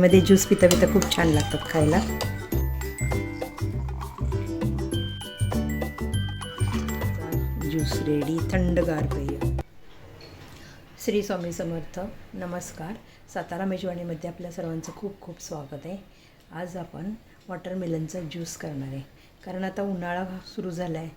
मध्ये ज्यूस पिता पिता खूप छान लागतात खायला. ज्यूस रेडी थंडगार पेय. श्री स्वामी समर्थ नमस्कार. सातारा मेजवानीमध्ये आपल्या सर्वांचं खूप खूप स्वागत आहे. आज आपण वॉटरमेलनचा ज्यूस करणार आहे. कारण आता उन्हाळा सुरू झाला आहे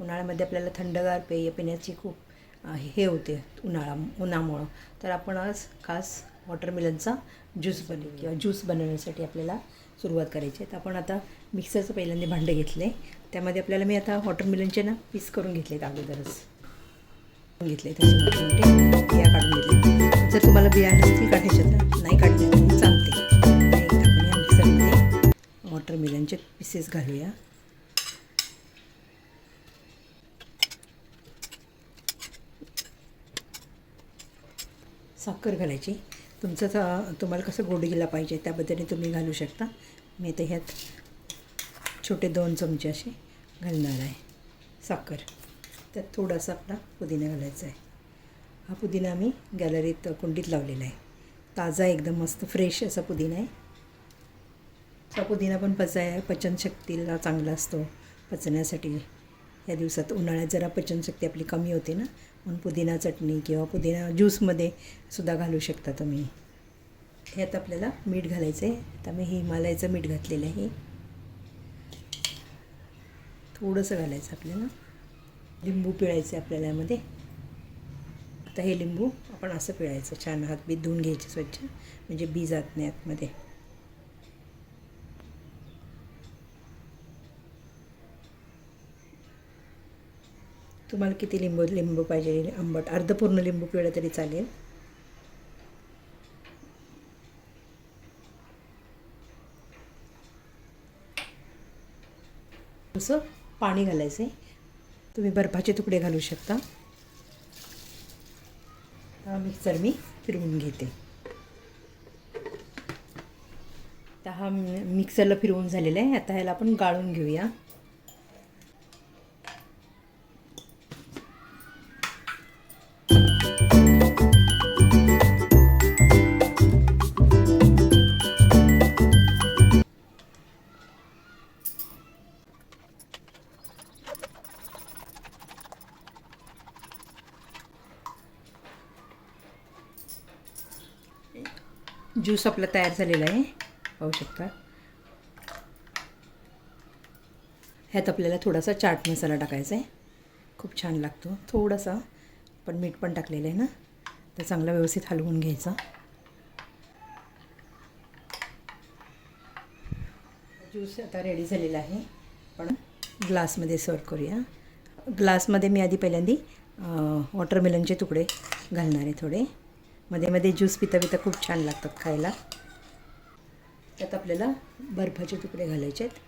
उन्हाळ्यामध्ये आपल्याला थंडगार पेय पिण्याची खूप हे होते उन्हाळा उन्हामुळं. तर आपण आज खास वॉटरमेलनचा ज्यूस बनवू किंवा ज्यूस बनवण्यासाठी आपल्याला सुरुवात करायची आहे. तर आपण आता मिक्सरचं पहिल्यांदा भांडं घेतलं आहे त्यामध्ये आपल्याला मी आता वॉटरमेलनचे ना पीस करून घेतलेत अगोदरच. घेतले त्याचे मोठे मोठे. बिया काढून घेतले जर तुम्हाला बिया नसतील काढायच्या तर नाही काढल्या तरी चालते आपण या मिक्सरमध्ये वॉटरमेलनचे पीसेस घालूया. साखर घालायची. तुमचं तर तुम्हाला कसं गोडगिला पाहिजे त्या पद्धतीने तुम्ही घालू शकता. मी आता ह्यात छोटे दोन चमचे असे घालणार आहे. साखर. त्यात थोडासा आपला पुदिना घालायचा आहे. हा पुदिना आम्ही गॅलरीत कुंडीत लावलेला आहे. ताजा एकदम मस्त फ्रेश असा पुदिना आहे. हा पुदिना पण पचाय पचनशक्तीला चांगला असतो. पचण्यासाठी या दिवसात उन्हाळ्यात जरा पचनशक्ती आपली कमी होते ना म्हणून पुदिना चटणी किंवा पुदिना ज्यूसमध्ये सुद्धा घालू शकता तुम्ही. ह्यात आपल्याला मीठ घालायचं आहे आता मी हिमालयाचं मीठ घातलेलं आहे. थोडंसं घालायचं आपल्याला. लिंबू पिळायचं आहे आपल्याला यामध्ये. आता हे लिंबू आपण असं पिळायचं. छान हात बी धुवून घ्यायचे स्वच्छ. म्हणजे बी जात नाही आतमध्ये. तुम्हाला किती लिंबू लिंबू पाहिजे? आंबट अर्ध पूर्ण लिंबू पिळलं तरी चालेल. असं पाणी घालायचं आहे. तुम्ही बर्फाचे तुकडे घालू शकता. हा मिक्सर मी फिरवून घेते. आता हा मिक्सरला फिरवून झालेला आहे. आता ह्याला आपण गाळून घेऊया. ज्यूस आपला तयार झालेला आहे. पाहू शकता. ह्यात आपल्याला थोडासा चाट मसाला टाकायचा आहे. खूप छान लागतो. थोडासा पण मीठ पण टाकलेलं आहे ना. तर चांगला व्यवस्थित हलवून घ्यायचा. ज्यूस आता रेडी झालेला आहे. पण ग्लासमध्ये सर्व करूया. ग्लासमध्ये मी आधी पहिल्यांदी वॉटरमेलनचे तुकडे घालणार आहे थोडे. मध्ये मध्ये ज्यूस पिता पिता खूप छान लागतात खायला. त्यात आपल्याला बर्फाचे तुकडे घालायचे आहेत.